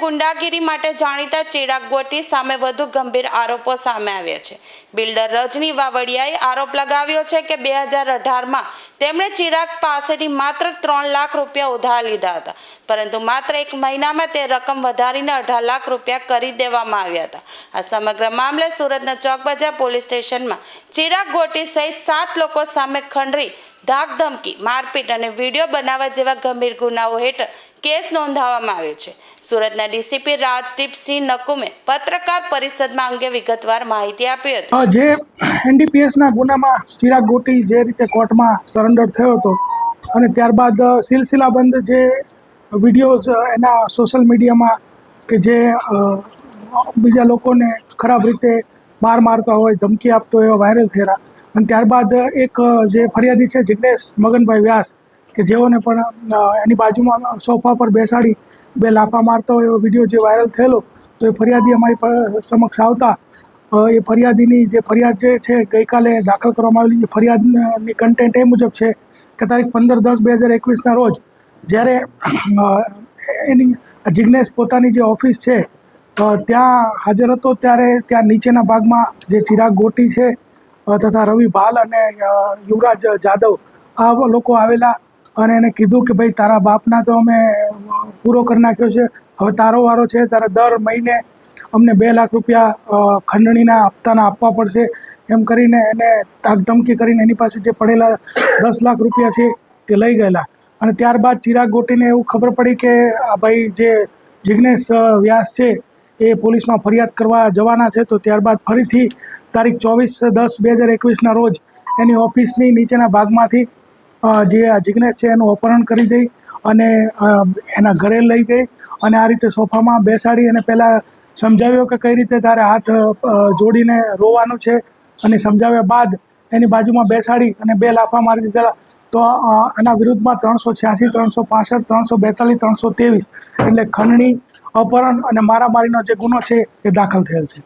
ગુંડાગીરી માટે જાણીતા ચિરાગ ગોટી સામે વધુ ગંભીર આરોપો સામે આવ્યા છે. બિલ્ડર રજની વાવડિયાએ આરોપ લગાવ્યો છે કે બે હજાર અઢારમાં તેમણે ચિરાગ પાસેથી માત્ર ત્રણ લાખ રૂપિયા ઉધાર લીધા હતા, પરંતુ માત્ર એક મહિનામાં તે રકમ વધારીને અઢાર લાખ રૂપિયા કરી દેવામાં આવ્યા હતા. આ સમગ્ર મામલે સુરતના ચોક બજાર પોલીસ સ્ટેશનમાં ચિરાગ ગોટી સહિત સાત લોકો સામે ખંડરી ધાક ધમકી મારપીટ અને વીડિયો બનાવવા જેવા ગંભીર ગુનાઓ હેઠળ કેસ નોંધાવવામાં આવ્યો છે. સુરતના ડીસીપી રાજદીપસિંહ નકુમે પત્રકાર પરિષદમાં અંગે વિગતવાર માહિતી આપી હતી. જે એનડીપીએસના ગુનામાં ચિરાગ ગોટી જે રીતે કોર્ટમાં સરેન્ડર થયો હતો અને ત્યારબાદ સિલસિલાબંધ જે વિડીયોઝ એના સોશિયલ મીડિયામાં કે જે બીજા લોકોને ખરાબ રીતે માર મારતા હોય, ધમકી આપતો હોય વાયરલ થયેલા. અને ત્યારબાદ એક જે ફરિયાદી છે જિગ્નેશ મગનભાઈ વ્યાસ કે જેઓને પણ એની બાજુમાં સોફા પર બેસાડી બે લાફા મારતો હોય એવો વીડિયો જે વાયરલ થયેલો, તો એ ફરિયાદી અમારી સમક્ષ આવતા. એ ફરિયાદીની જે ફરિયાદ જે છે, ગઈકાલે દાખલ કરવામાં આવેલી જે ફરિયાદની કન્ટેન્ટ એ મુજબ છે કે તારીખ પંદર દસ બે હજાર એકવીસના રોજ જ્યારે એની જિજ્ઞેશ પોતાની જે ઓફિસ છે ત્યાં હાજર હતો, ત્યારે ત્યાં નીચેના ભાગમાં જે ચિરાગ ગોટી છે તથા રવિ ભાલ અને યુવરાજ જાદવ આ લોકો આવેલા અને એને કીધું કે ભાઈ, તારા બાપના તો અમે પૂરો કરી નાખ્યો છે. હવે તારો વારો છે, તારે દર મહિને અમને બે લાખ રૂપિયા ખંડણીના હપ્તાના આપવા પડશે. એમ કરીને એને તાકધમકી કરીને એની પાસે જે પડેલા દસ લાખ રૂપિયા છે, તે લઈ ગયેલા. અને ત્યારબાદ ચિરાગ ગોટીને એવું ખબર પડી કે આ ભાઈ જે જિજ્ઞેશ વ્યાસ છે, એ પોલીસમાં ફરિયાદ કરવા જવાના છે. તો ત્યારબાદ ફરીથી તારીખ ચોવીસ દસ બે હજાર એકવીસના રોજ એની ઓફિસની નીચેના ભાગમાંથી જે આ જિજ્ઞેશ છે એનું અપહરણ કરી દઈ અને એના ઘરે લઈ ગઈ અને આ રીતે સોફામાં બેસાડી અને પહેલાં સમજાવ્યો કે કઈ રીતે તારે હાથ જોડીને રોવાનું છે અને સમજાવ્યા બાદ એની બાજુમાં બેસાડી અને બે લાફા મારી દીધેલા. તો આના વિરુદ્ધમાં ત્રણસો છ્યાસી, ત્રણસો પાસઠ, ત્રણસો બેતાલીસ, ત્રણસો ત્રેવીસ એટલે ખંડણી, અપહરણ અને મારામારીનો જે ગુનો છે એ દાખલ થયેલ છે.